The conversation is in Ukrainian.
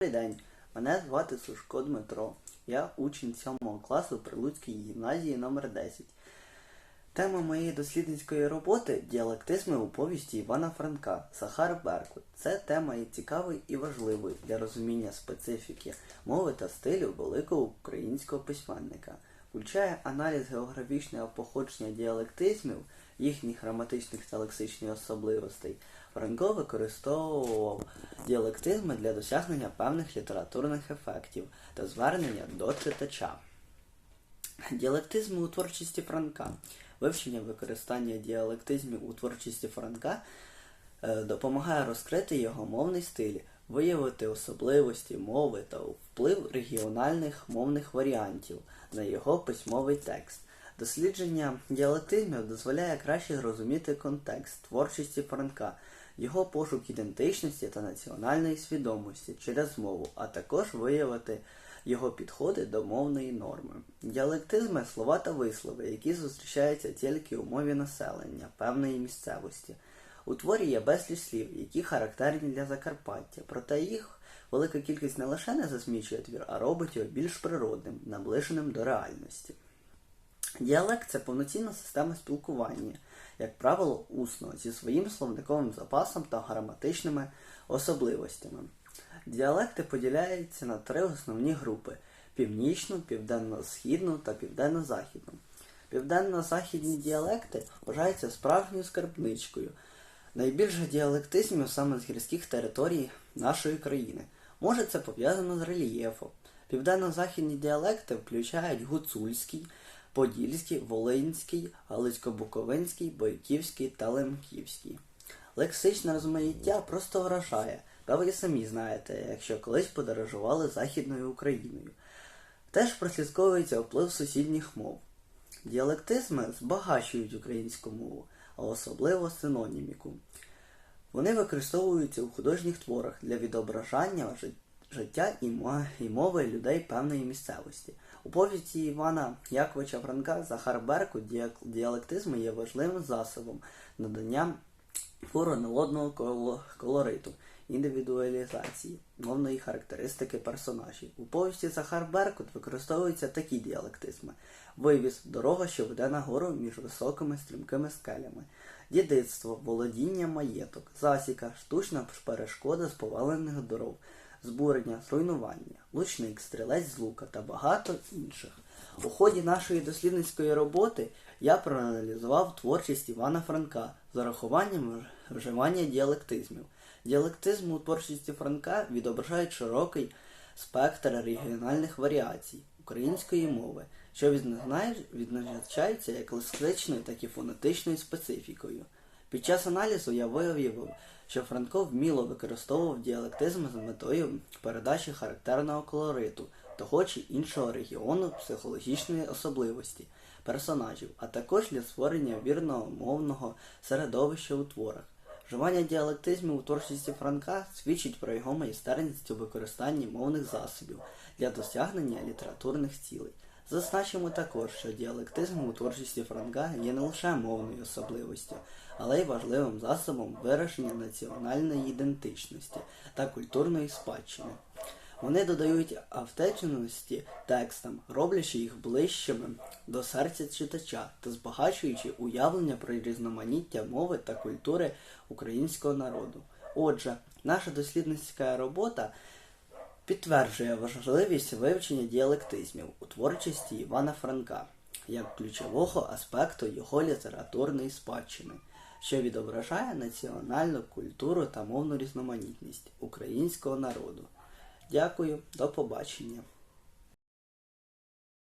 Добрий день, мене звати Сушко Дмитро. Я учень 7 класу Прилуцької гімназії номер 10 Тема моєї дослідницької роботи діалектизми у повісті Івана Франка Сахар Беркут. Це тема і цікавий і важливий для розуміння специфіки мови та стилю великого українського письменника. Включає аналіз географічного походження діалектизмів, їхніх граматичних та лексичних особливостей. Франко використовував діалектизми для досягнення певних літературних ефектів та звернення до читача. Діалектизми у творчості Франка. Вивчення використання діалектизмів у творчості Франка е, допомагає розкрити його мовний стиль, виявити особливості мови та вплив регіональних мовних варіантів на його письмовий текст. Дослідження діалектизмів дозволяє краще зрозуміти контекст творчості Франка, його пошук ідентичності та національної свідомості через мову, а також виявити його підходи до мовної норми. Діалектизми слова та вислови, які зустрічаються тільки у мові населення певної місцевості. У творі є безліч слів, які характерні для Закарпаття, проте їх велика кількість не лише не засмічує твір, а робить його більш природним, наближеним до реальності. Діалект це повноцінна система спілкування, як правило, усно, зі своїм словниковим запасом та граматичними особливостями. Діалекти поділяються на три основні групи: північну, південно-східну та південно-західну. Південно-західні діалекти вважаються справжньою скарбничкою найбільше діалектизмів саме з гірських територій нашої країни. Може це пов'язано з рельєфом. Південно-західні діалекти включають гуцульський, подільський, волинський, галицько-буковинський, бойківський та лемківський. Лексичне розмаїття просто вражає, та ви самі знаєте, якщо колись подорожували Західною Україною. Теж прослідковується вплив сусідніх мов. Діалектизми збагачують українську мову, а особливо синоніміку. Вони використовуються у художніх творах для відображання жит- життя і і мови людей певної місцевості. У повісті Івана Яковича Франка Захар Беркут діак- діалектизми є важливим засобом надання коло- колориту, індивідуалізації, мовної характеристики персонажів. У повісті Захар Беркут використовуються такі діалектизми: вивіз, дорога, що веде нагору між високими стрімкими скелями, дідицтво, володіння маєток, засіка, штучна перешкода з повалених дорог, збурення, зруйнування, лучник, стрілець з лука та багато інших. У ході нашої дослідницької роботи я проаналізував творчість Івана Франка з урахуванням вживання діалектизмів. Діалектизм у творчості Франка відображають широкий спектр регіональних варіацій української мови, що відзначається як лексичною, так і фонетичною специфікою. Під час аналізу я виявив, що Франко вміло використовував діалектизм з метою передачі характерного колориту того чи іншого регіону психологічної особливості персонажів, а також для створення вірного мовного середовища у творах. Вживання діалектизмів у творчості Франка свідчить про його майстерність у використанні мовних засобів для досягнення літературних цілей. Зазначимо також, що діалектизм у творчості Франка є не лише мовною особливістю, але й важливим засобом вираження національної ідентичності та культурної спадщини. Вони додають автентичності текстам, роблячи їх ближчими до серця читача та збагачуючи уявлення про різноманіття мови та культури українського народу. Отже, наша дослідницька робота підтверджує важливість вивчення діалектизмів у творчості Івана Франка як ключового аспекту його літературної спадщини, що відображає національну культуру та мовну різноманітність українського народу. Дякую, до побачення.